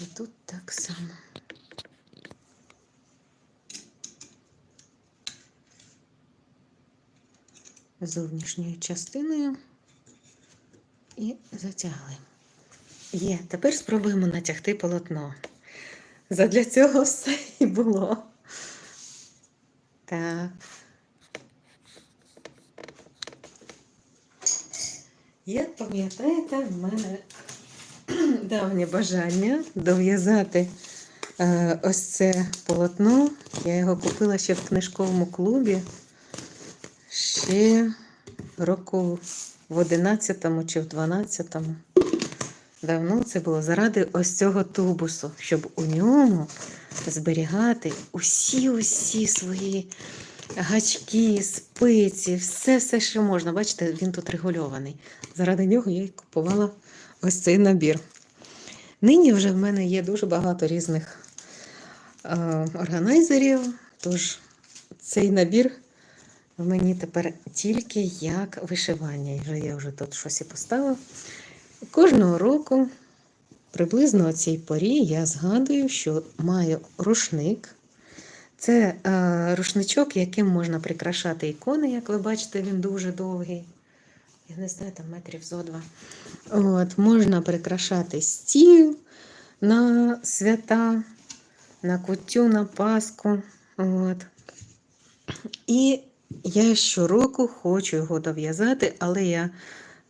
І тут так само. Зовнішньою частиною і затягли. Є, тепер спробуємо натягти полотно. Задля цього все і було. Так. Як пам'ятаєте, в мене давнє бажання дов'язати е, ось це полотно. Я його купила ще в книжковому клубі ще року в 11-му чи в 12-му. Давно це було заради ось цього тубусу, щоб у ньому зберігати усі-усі свої гачки, спиці, все, все, що можна. Бачите, він тут регульований. Заради нього я й купувала ось цей набір. Нині вже в мене є дуже багато різних е, органайзерів, тож цей набір в мені тепер тільки як вишивання. Я вже тут щось і поставила. Кожного року, приблизно о цій порі, я згадую, що маю рушник. Це е, рушничок, яким можна прикрашати ікони, як ви бачите, він дуже довгий. Я не знаю, там метрів зо два. От, можна прикрашати стіл на свята, на кутю, на Пасху. От. І я щороку хочу його дов'язати, але я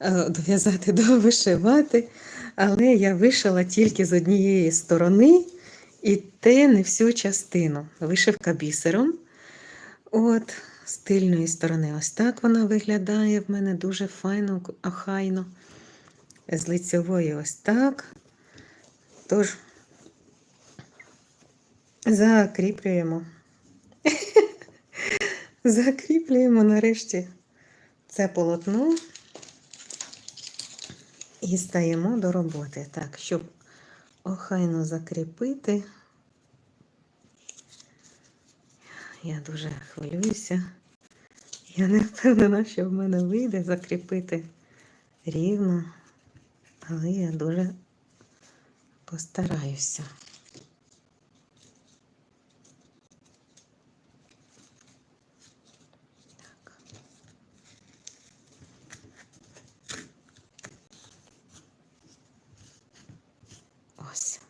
е, дов'язати, довишивати, але я вишила тільки з однієї сторони, і те не всю частину. Вишивка бісером. От, з тильної сторони, ось так вона виглядає в мене дуже файно, охайно. З лицьової ось так. Тож, закріплюємо. Закріплюємо нарешті це полотно і стаємо до роботи. Так, щоб охайно закріпити. Я дуже хвилююся. Я не впевнена, що в мене вийде закріпити рівно, але я дуже постараюся. Ось.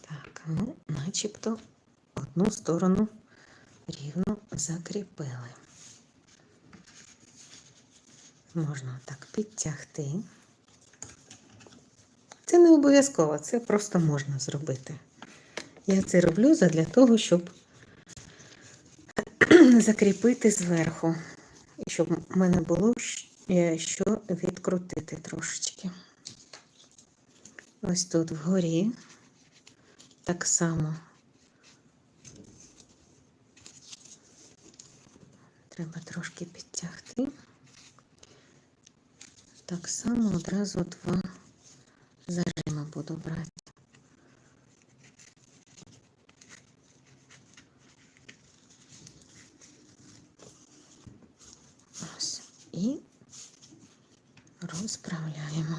Так, ну, начебто одну сторону рівно закріпили. Можна так підтягти. Це не обов'язково, це просто можна зробити. Я це роблю для того, щоб закріпити зверху. І щоб в мене було е, що відкрутити трошечки. Ось тут вгорі так само треба трошки підтягти. Так само одразу два зажима буду брати. Ось. І розправляємо.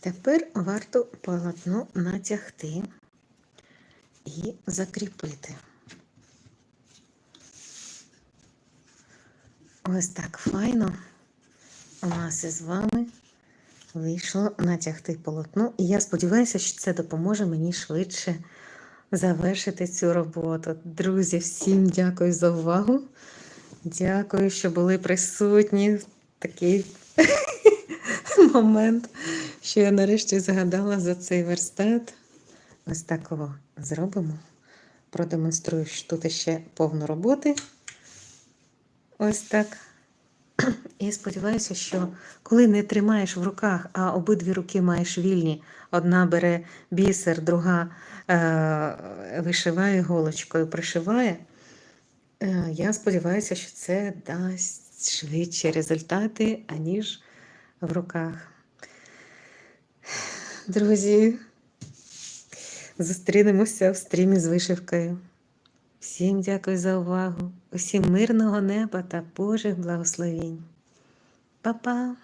Тепер варто полотно натягти і закріпити. Ось так файно у нас із вами вийшло натягти полотно. І я сподіваюся, що це допоможе мені швидше завершити цю роботу. Друзі, всім дякую за увагу. Дякую, що були присутні в такий момент, що я нарешті згадала за цей верстат. Ось такого зробимо. Продемонструю, що тут ще повно роботи. Ось так. І сподіваюся, що коли не тримаєш в руках, а обидві руки маєш вільні, одна бере бісер, друга е- вишиває голочкою, пришиває. Е я сподіваюся, що це дасть швидші результати, аніж в руках. Друзі, зустрінемося в стрімі з вишивкою. Всім дякую за увагу, усім мирного неба та Божих благословінь. Па-па!